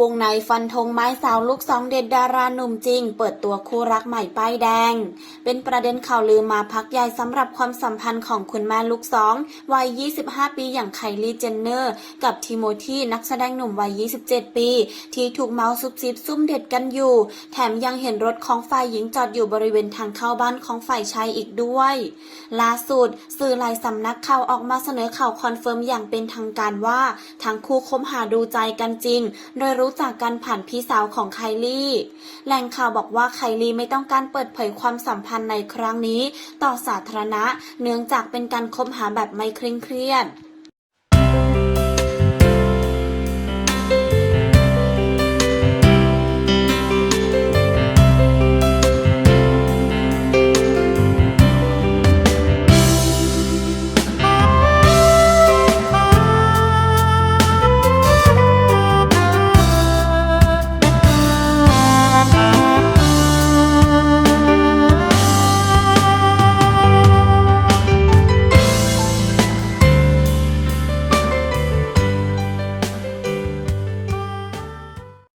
วงในฟันธงไม้สาวลูกสองเด็ดดาราหนุ่มจริง เปิดตัวคู่รักใหม่ป้ายแดง เป็นประเด็นข่าวลือมาพักใหญ่สำหรับความสัมพันธ์ของคุณแม่ลูกสองวัย 25 ปีอย่างไคลี่เจนเนอร์ กับทิโมธีนักแสดงหนุ่มวัย 27 ปี ที่ถูกเมาส์ซุบซิบซุ่มเด็ดกันอยู่ แถมยังเห็นรถของฝ่ายหญิงจอดอยู่บริเวณทางเข้าบ้านของฝ่ายชายอีกด้วยล่าสุดสื่อหลายสำนักข่าวออกมาเสนอข่าวคอนเฟิร์มอย่างเป็นทางการว่าทั้งคู่คบหาดูใจกันจริงโดยรู้จักกันผ่านพี่สาวของไคลี่ แหล่งข่าวบอกว่าไคลี่ไม่ต้องการเปิดเผยความสัมพันธ์ในครั้งนี้ ต่อสาธารณะ เนื่องจากเป็นการคบหาแบบไม่เคร่งเครียด